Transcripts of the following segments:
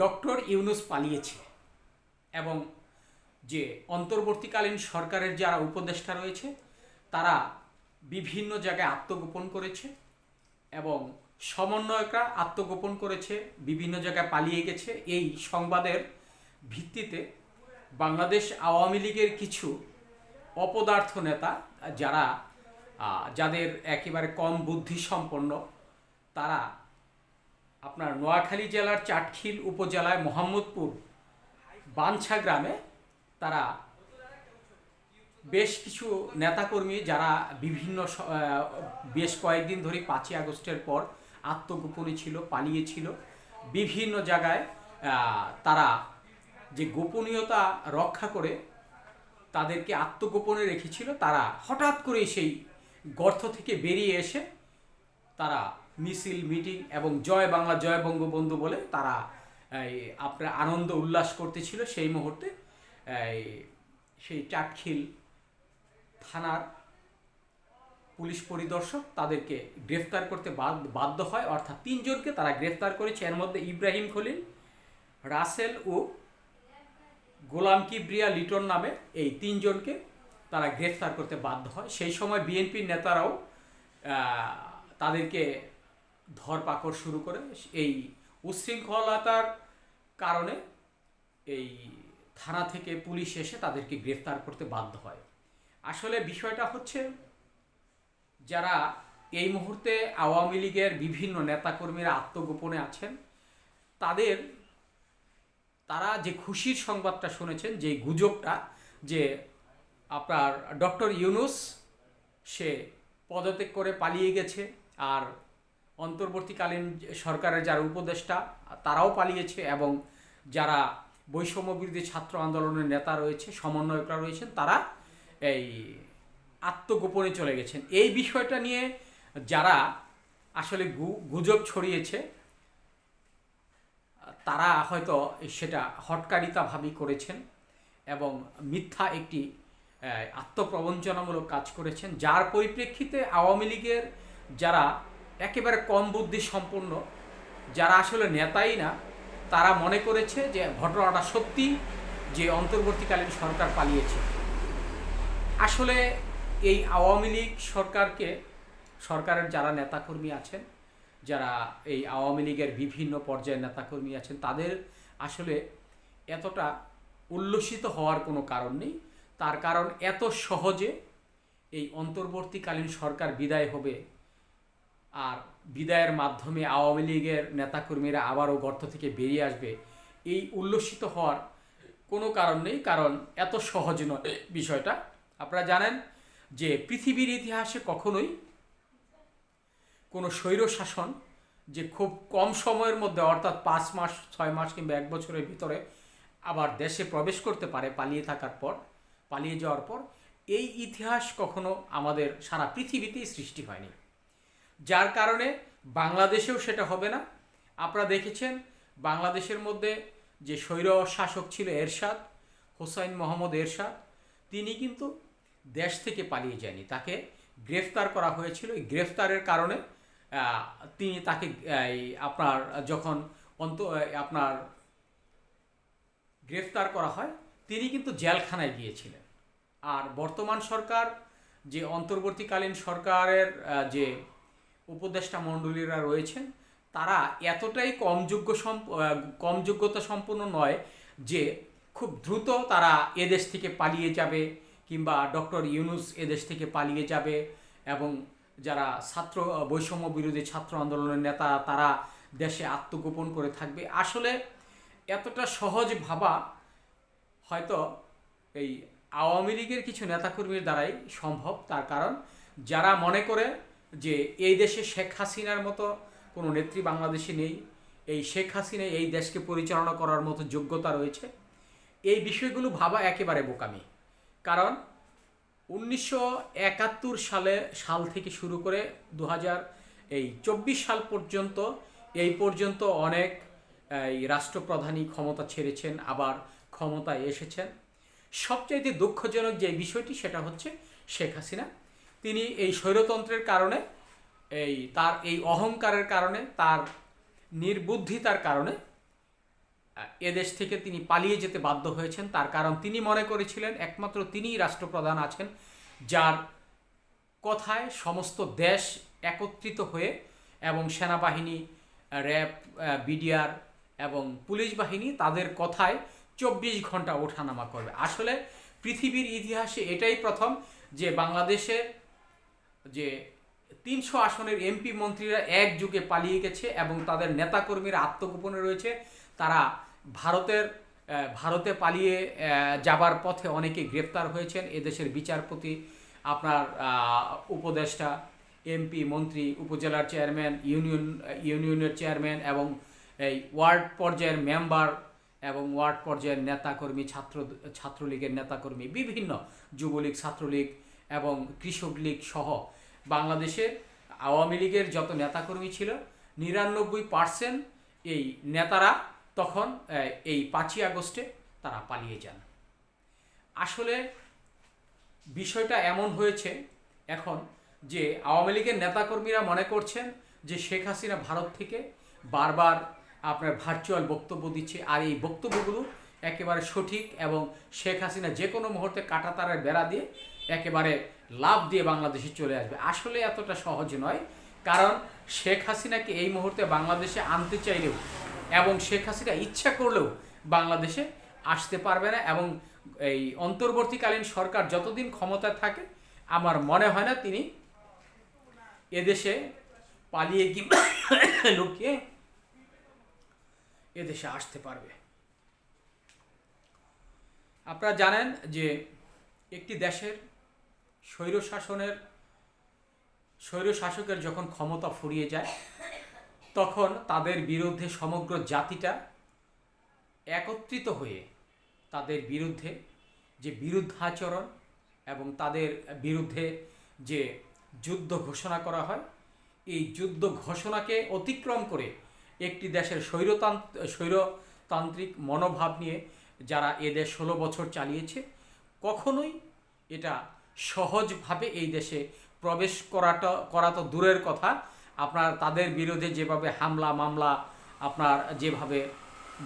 Doctor Yunus পালিয়েছে এবং যে অন্তর্বর্তীকালীন সরকারের যারা উপদেষ্টা রয়েছে, তারা বিভিন্ন জায়গায় আত্মগোপন করেছে এবং সমন্বয়করা আত্মগোপন করেছে, বিভিন্ন জায়গায় পালিয়ে গেছে। এই সংবাদের ভিত্তিতে বাংলাদেশ আওয়ামী লীগের কিছু অপদার্থ নেতা, যারা যাদের একেবারে কম বুদ্ধি সম্পন্ন তারা আপনার নোয়াখালী জেলার চাটখিল উপজেলায় মোহাম্মদপুর বাঞ্ছা গ্রামে তারা বেশ কিছু নেতাকর্মী যারা বিভিন্ন বেশ কয়েকদিন ধরে পাঁচই আগস্টের পর আত্মগোপনে ছিল, পালিয়েছিল। বিভিন্ন জায়গায় তারা যে গোপনীয়তা রক্ষা করে তাদেরকে আত্মগোপনে রেখেছিল, তারা হঠাৎ করে সেই গর্ত থেকে বেরিয়ে এসে তারা মিছিল, মিটিং এবং জয় বাংলা, জয় বঙ্গবন্ধু বলে তারা আপনার আনন্দ, উল্লাস করতেছিল সেই মুহূর্তে সেই চাটখিল থানার পুলিশ পরিদর্শক তাদেরকে গ্রেফতার করতে বাধ্য হয়। অর্থাৎ তিনজনকে তারা গ্রেফতার করেছে। এর মধ্যে ইব্রাহিম খলিল, রাসেল ও গোলাম কিবরিয়া লিটন নামে এই তিনজনকে তারা গ্রেফতার করতে বাধ্য হয়। সেই সময় বিএনপির নেতারাও তাদেরকে ধরপাকড় শুরু করে এই উশৃঙ্খলতার কারণে এই থানা থেকে পুলিশ এসে তাদেরকে গ্রেফতার করতে বাধ্য হয়। আসলে বিষয়টা হচ্ছে, যারা এই মুহূর্তে আওয়ামী লীগের বিভিন্ন নেতাকর্মীরা আত্মগোপনে আছেন, তাদের, তারা যে খুশির সংবাদটা শুনেছেন, যে গুজবটা, যে আপনার ডক্টর ইউনুস, সে পদত্যাগ করে পালিয়ে গেছে, আর অন্তর্বর্তীকালীন সরকারের যারা উপদেষ্টা, তারাও পালিয়েছে এবং যারা বৈষম্য ছাত্র আন্দোলনের নেতা রয়েছে, সমন্বয়করা রয়েছেন, তারা এই আত্মগোপনে চলে গেছেন। এই বিষয়টা নিয়ে যারা আসলে গুজব ছড়িয়েছে, তারা হয়তো সেটা হটকারিতাভাবে করেছেন এবং মিথ্যা একটি আত্মপ্রবঞ্চনামূলক কাজ করেছেন, যার পরিপ্রেক্ষিতে আওয়ামী লীগের যারা একেবারে কম বুদ্ধি সম্পন্ন, যারা আসলে নেতাই না, তারা মনে করেছে যে ঘটনাটা সত্যি যে অন্তর্বর্তীকালীন সরকার পালিয়েছে। আসলে এই আওয়ামী লীগ সরকারকে, সরকারের যারা নেতাকর্মী আছেন, যারা এই আওয়ামী লীগের বিভিন্ন পর্যায়ের নেতাকর্মী আছেন, তাদের আসলে এতটা উল্লসিত হওয়ার কোনো কারণ নেই। তার কারণ এত সহজে এই অন্তর্বর্তীকালীন সরকার বিদায় হবে আর বিদায়ের মাধ্যমে আওয়ামী লীগের নেতাকর্মীরা আবারও গর্ত থেকে বেরিয়ে আসবে, এই উল্লসিত হওয়ার কোনো কারণ নেই, কারণ এত সহজ নয় বিষয়টা। আপনারা জানেন যে পৃথিবীর ইতিহাসে কখনোই কোনো স্বৈর শাসন যে খুব কম সময়ের মধ্যে, অর্থাৎ পাঁচ মাস, ছয় মাস কিংবা এক বছরের ভিতরে আবার দেশে প্রবেশ করতে পারে পালিয়ে থাকার পর, পালিয়ে যাওয়ার পর, এই ইতিহাস কখনো আমাদের সারা পৃথিবীতেই সৃষ্টি হয়নি। যার কারণে বাংলাদেশেও সেটা হবে না। আপনারা দেখেছেন, বাংলাদেশের মধ্যে যে স্বৈর শাসক ছিল এরশাদ, হোসাইন মোহাম্মদ এরশাদ, তিনি কিন্তু দেশ থেকে পালিয়ে যায়নি। তাকে গ্রেফতার করা হয়েছিল। এই গ্রেফতারের কারণে তিনি তাকে আপনার যখন অন্ত আপনার গ্রেফতার করা হয়, তিনি কিন্তু জেলখানায় গিয়েছিলেন। আর বর্তমান সরকার, যে অন্তর্বর্তীকালীন সরকারের যে উপদেষ্টা মণ্ডলীরা রয়েছেন, তারা এতটাই কম যোগ্য কম যোগ্যতা সম্পন্ন নয় যে খুব দ্রুত তারা এদেশ থেকে পালিয়ে যাবে কিংবা ডক্টর ইউনুস এদেশ থেকে পালিয়ে যাবে এবং যারা ছাত্র, বৈষম্য বিরোধী ছাত্র আন্দোলনের নেতা, তারা দেশে আত্মগোপন করে থাকবে। আসলে এতটা সহজ ভাবা হয়তো এই আওয়ামী লীগের কিছু নেতাকর্মীর দ্বারাই সম্ভব, তার কারণ যারা মনে করে যে এই দেশে শেখ হাসিনার মতো কোনো নেত্রী বাংলাদেশে নেই, এই শেখ হাসিনা এই দেশকে পরিচালনা করার মতো যোগ্যতা রয়েছে। এই বিষয়গুলো ভাবা একেবারে বোকামি। কারণ উনিশশো একাত্তর সালে সাল থেকে শুরু করে দু হাজার এই চব্বিশ সাল পর্যন্ত, এই পর্যন্ত অনেক, এই রাষ্ট্রপ্রধানই ক্ষমতা ছেড়েছেন, আবার ক্ষমতায় এসেছেন। সবচাইতে দুঃখজনক যে বিষয়টি, সেটা হচ্ছে শেখ হাসিনা। তিনি এই স্বৈরতন্ত্রের কারণে, এই তার এই অহংকারের কারণে, তার নির্বুদ্ধিতার কারণে এদেশ থেকে তিনি পালিয়ে যেতে বাধ্য হয়েছেন। তার কারণ তিনি মনে করেছিলেন, একমাত্র তিনিই রাষ্ট্রপ্রধান আছেন, যার কথায় সমস্ত দেশ একত্রিত হয়ে এবং সেনাবাহিনী, র্যাব বিডিআর এবং পুলিশ বাহিনী তাদের কথায় চব্বিশ ঘণ্টা ওঠানামা করবে। আসলে পৃথিবীর ইতিহাসে এটাই প্রথম যে বাংলাদেশের যে তিনশো আসনের এমপি মন্ত্রীরা এক যুগে পালিয়ে গেছে এবং তাদের নেতাকর্মীরা আত্মগোপনে রয়েছে। তারা ভারতের ভারতে পালিয়ে যাবার পথে অনেকে গ্রেপ্তার হয়েছেন। এদেশের বিচারপতি আপনার উপদেষ্টা, এমপি, মন্ত্রী, উপজেলার চেয়ারম্যান, ইউনিয়ন, ইউনিয়নের চেয়ারম্যান এবং এই ওয়ার্ড পর্যায়ের মেম্বার এবং ওয়ার্ড পর্যায়ের নেতাকর্মী, ছাত্র, ছাত্রলীগের নেতাকর্মী, বিভিন্ন যুবলীগ, ছাত্রলীগ এবং কৃষক লীগ সহ বাংলাদেশের আওয়ামী লীগের যত নেতাকর্মী ছিল, নিরানব্বই পার্সেন্ট এই নেতারা তখন এই পাঁচই আগস্টে তারা পালিয়ে যান। আসলে বিষয়টা এমন হয়েছে এখন যে আওয়ামী লীগের নেতাকর্মীরা মনে করছেন যে শেখ হাসিনা ভারত থেকে বারবার আপনার ভার্চুয়াল বক্তব্য দিচ্ছে, আর এই বক্তব্যগুলো একেবারে সঠিক এবং শেখ হাসিনা যে কোনো মুহূর্তে কাটাতারের বেড়া দিয়ে একেবারে লাভ দিয়ে বাংলাদেশে চলে আসবে। আসলে এতটা সহজ নয়, কারণ শেখ হাসিনাকে এই মুহূর্তে বাংলাদেশে আনতে চাইলেও এবং শেখ হাসিনা ইচ্ছা করলেও বাংলাদেশে আসতে পারবে না এবং এই অন্তর্বর্তীকালীন সরকার যতদিন ক্ষমতায় থাকে, আমার মনে হয় না তিনি এদেশে পালিয়ে কি লুকিয়ে এদেশে আসতে পারবে। আপনারা জানেন যে একটি দেশের স্বৈর শাসনের স্বৈর শাসকের যখন ক্ষমতা ফুরিয়ে যায়, তখন তাদের বিরুদ্ধে সমগ্র জাতিটা একত্রিত হয়ে তাদের বিরুদ্ধে যে বিরুদ্ধাচরণ এবং তাদের বিরুদ্ধে যে যুদ্ধ ঘোষণা করা হয়, এই যুদ্ধ ঘোষণাকে অতিক্রম করে একটি দেশের স্বৈরতান্ত্র, স্বৈরতান্ত্রিক মনোভাব নিয়ে যারা এদেশ ষোলো বছর চালিয়েছে, কখনোই এটা সহজভাবে এই দেশে প্রবেশ করাটা, করা তো দূরের কথা। আপনার তাদের বিরুদ্ধে যেভাবে হামলা, মামলা, আপনার যেভাবে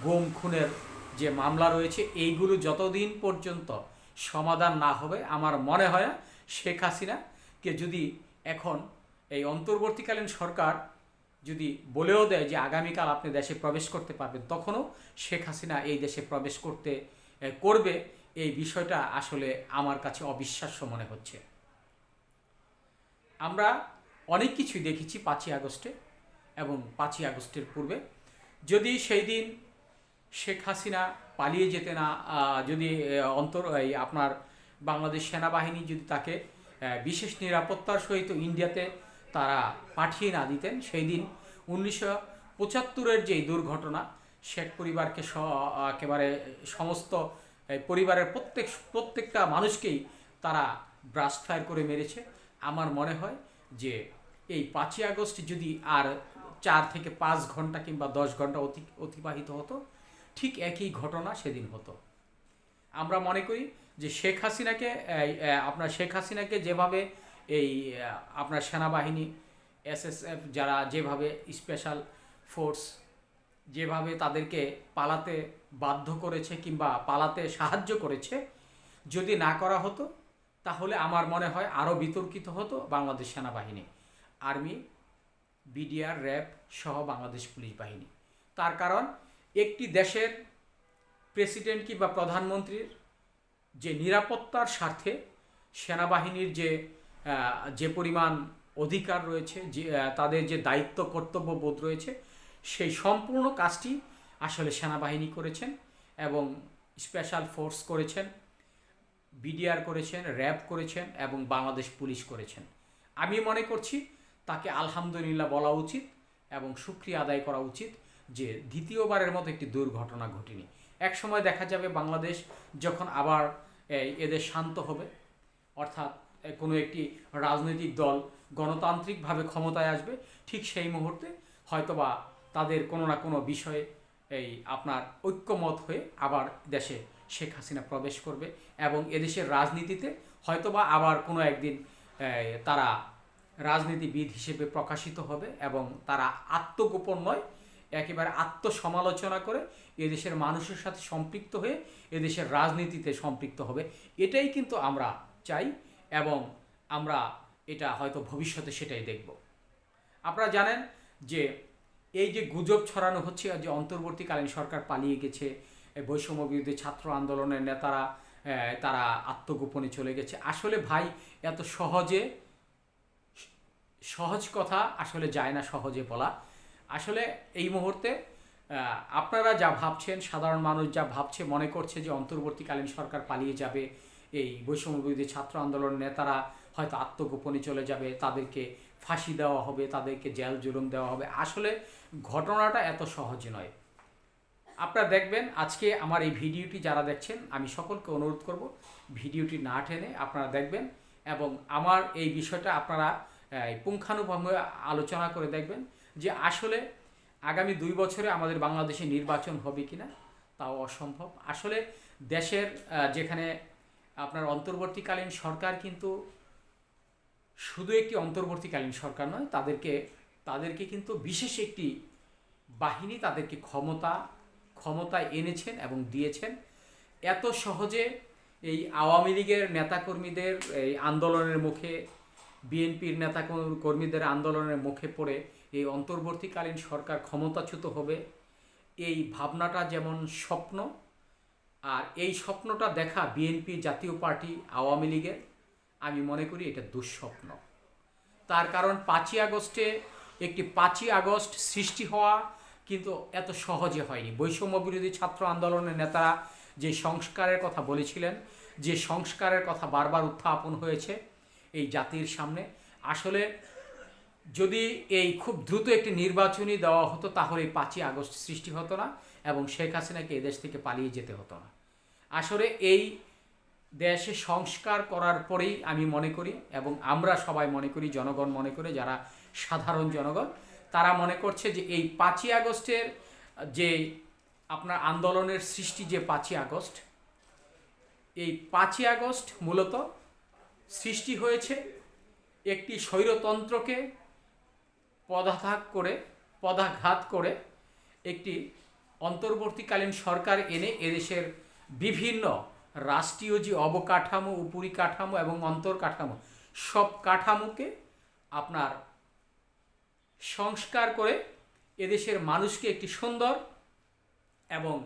গুম, খুনের যে মামলা রয়েছে, এইগুলো যতদিন পর্যন্ত সমাধান না হবে, আমার মনে হয় শেখ হাসিনাকে যদি এখন এই অন্তর্বর্তীকালীন সরকার যদি বলেও দেয় যে আগামীকাল আপনি দেশে প্রবেশ করতে পারবেন, তখনও শেখ হাসিনা এই দেশে প্রবেশ করতে করবে। এই বিষয়টা আসলে আমার কাছে অবিশ্বাস্য মনে হচ্ছে। আমরা অনেক কিছুই দেখেছি পাঁচই আগস্টে এবং পাঁচই আগস্টের পূর্বে। যদি সেই দিন শেখ হাসিনা পালিয়ে যেতে না যদি অন্তর, এই আপনার বাংলাদেশ সেনাবাহিনী যদি তাকে বিশেষ নিরাপত্তার সহিত ইন্ডিয়াতে তারা পাঠিয়ে না দিতেন। সেই দিন উনিশশো পঁচাত্তরের যে দুর্ঘটনা, শেখ পরিবারকে স, একেবারে সমস্ত পরিবারের প্রত্যেক, প্রত্যেকটা মানুষকেই তারা ব্রাস্ট ফায়ার করে মেরেছে। আমার মনে হয় যে এই পাঁচই আগস্ট যদি আর চার থেকে পাঁচ ঘণ্টা কিংবা দশ ঘণ্টা অতি, অতিবাহিত হতো, ঠিক একই ঘটনা সেদিন হতো। আমরা মনে করি যে শেখ হাসিনাকে আপনার শেখ হাসিনাকে যেভাবে এই আপনার সেনাবাহিনী, এসএসএফ যারা যেভাবে স্পেশাল ফোর্স যেভাবে তাদেরকে পালাতে বাধ্য করেছে কিংবা পালাতে সাহায্য করেছে, যদি না করা হতো, তাহলে আমার মনে হয় আরও বিতর্কিত হতো বাংলাদেশ সেনাবাহিনী, আর্মি, বিডিআর, র্যাব সহ বাংলাদেশ পুলিশ বাহিনী। তার কারণ, একটি দেশের প্রেসিডেন্ট কিংবা প্রধানমন্ত্রীর যে নিরাপত্তার স্বার্থে সেনাবাহিনীর যে যে পরিমাণ অধিকার রয়েছে, যে তাদের যে দায়িত্ব, কর্তব্য বোধ রয়েছে, সেই সম্পূর্ণ কাজটি আসলে সেনাবাহিনী করেছেন এবং স্পেশাল ফোর্স করেছেন, বিডিআর করেছেন, র্যাব করেছেন এবং বাংলাদেশ পুলিশ করেছেন। আমি মনে করছি তাকে আলহামদুলিল্লাহ বলা উচিত এবং সুক্রিয়া আদায় করা উচিত যে দ্বিতীয়বারের মতো একটি দুর্ঘটনা ঘটেনি। এক সময় দেখা যাবে বাংলাদেশ যখন আবার এদের শান্ত হবে, অর্থাৎ কোনো একটি রাজনৈতিক দল গণতান্ত্রিকভাবে ক্ষমতায় আসবে, ঠিক সেই মুহূর্তে হয়তোবা তাদের কোনো না কোনো বিষয়ে এই আপনার ঐক্যমত হয়ে আবার দেশে শেখ হাসিনা প্রবেশ করবে এবং এদেশের রাজনীতিতে হয়তোবা আবার কোনো একদিন তারা রাজনীতিবিদ হিসেবে প্রকাশিত হবে এবং তারা আত্মগোপন নয়, একেবারে আত্মসমালোচনা করে এদেশের মানুষের সাথে সম্পৃক্ত হয়ে এদেশের রাজনীতিতে সম্পৃক্ত হবে। এটাই কিন্তু আমরা চাই এবং আমরা এটা হয়তো ভবিষ্যতে সেটাই দেখব। আপনারা জানেন যে এই যে গুজব ছড়ানো হচ্ছে যে অন্তর্বর্তীকালীন সরকার পালিয়ে গেছে বৈষম্য বিরুদ্ধে ছাত্র আন্দোলনের নেতারা তারা আত্মগোপনে চলে গেছে। আসলে ভাই, এত সহজে, সহজ কথা আসলে যায় না সহজে বলা। আসলে এই মুহূর্তে আপনারা যা ভাবছেন, সাধারণ মানুষ যা ভাবছে, মনে করছে যে অন্তর্বর্তীকালীন সরকার পালিয়ে যাবে এই বৈষম্য বিরোধী ছাত্র আন্দোলনের নেতারা হয়তো আত্মগোপনে চলে যাবে, তাদেরকে ফাঁসি দেওয়া হবে, তাদেরকে জেল জুলুম দেওয়া হবে। আসলে ঘটনাটা এত সহজ নয়। আপনারা দেখবেন, আজকে আমার এই ভিডিওটি যারা দেখছেন, আমি সকলকে অনুরোধ করব ভিডিওটি না টেনে আপনারা দেখবেন এবং আমার এই বিষয়টা আপনারা পুঙ্খানুপুঙ্খ আলোচনা করে দেখবেন যে আসলে আগামী দুই বছরে আমাদের বাংলাদেশে নির্বাচন হবে কিনা, তাও অসম্ভব। আসলে দেশের যেখানে আপনার অন্তর্বর্তীকালীন সরকার কিন্তু শুধু একটি অন্তর্বর্তীকালীন সরকার নয়, তাদেরকে তাদেরকে কিন্তু বিশেষ একটি বাহিনী, তাদেরকে ক্ষমতা ক্ষমতায় এনেছেন এবং দিয়েছেন। এত সহজে এই আওয়ামী লীগের নেতাকর্মীদের, এই আন্দোলনের মুখে, বিএনপির নেতা কর্মীদের আন্দোলনের মুখে পড়ে এই অন্তর্বর্তীকালীন সরকার ক্ষমতাচ্যুত হবে, এই ভাবনাটা যেমন স্বপ্ন আর এই স্বপ্নটা দেখা বিএনপি জাতীয় পার্টি আওয়ামী লীগের, আমি মনে করি এটা দুঃস্বপ্ন। তার কারণ পাঁচই আগস্টে একটি পাঁচই আগস্ট সৃষ্টি হওয়া কিন্তু এত সহজে হয়নি। বৈষম্য বিরোধী ছাত্র আন্দোলনের নেতারা যে সংস্কারের কথা বলেছিলেন, যে সংস্কারের কথা বারবার উত্থাপন হয়েছে এই জাতির সামনে, আসলে যদি এই খুব দ্রুত একটি নির্বাচনী দেওয়া হতো তাহলে এই পাঁচই আগস্ট সৃষ্টি হতো না। এবং শেখ হাসিনাকে এদেশ থেকে পালিয়ে যেতে হতো না। আসলে এই দেশে সংস্কার করার পরেই আমি মনে করি এবং আমরা সবাই মনে করি, জনগণ মনে করে, যারা সাধারণ জনগণ, তারা মনে করছে যে এই পাঁচই আগস্টের যে আপনার আন্দোলনের সৃষ্টি যে পাঁচই আগস্ট, এই পাঁচই আগস্ট মূলত সৃষ্টি হয়েছে একটি স্বৈরতন্ত্রকে পদাঘাত করে পদাঘাত করে একটি অন্তর্বর্তীকালীন সরকার এনে এদেশের বিভিন্ন রাষ্ট্রীয় যে অবকাঠামো, উপরিকাঠামো এবং অন্তর্কাঠামো, সব কাঠামোকে আপনার সংস্কার করে এদেশের মানুষকে একটি সুন্দর এবং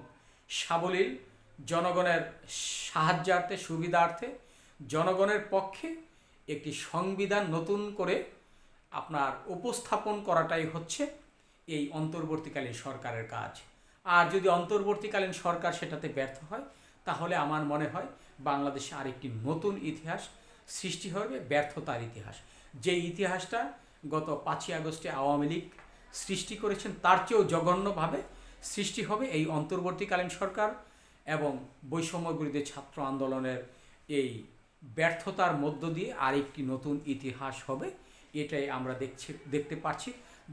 সাবলীল জনগণের সাহায্যার্থে, সুবিধার্থে জনগণের পক্ষে একটি সংবিধান নতুন করে আপনার উপস্থাপন করাটাই হচ্ছে এই অন্তর্বর্তীকালীন সরকারের কাজ। আর যদি অন্তর্বর্তীকালীন সরকার সেটাতে ব্যর্থ হয়, তাহলে আমার মনে হয় বাংলাদেশে আরেকটি নতুন ইতিহাস সৃষ্টি হবে, ব্যর্থতার ইতিহাস। যে ইতিহাসটা গত পাঁচই আগস্টে আওয়ামী লীগ সৃষ্টি করেছেন, তার চেয়েও জঘন্যভাবে সৃষ্টি হবে এই অন্তর্বর্তীকালীন সরকার এবং বৈষম্য বিরোধী ছাত্র আন্দোলনের এই ব্যর্থতার মধ্য দিয়ে আরেকটি নতুন ইতিহাস হবে, এটাই আমরা দেখছি, দেখতে পাচ্ছি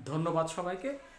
ধন্যবাদ সবাইকে।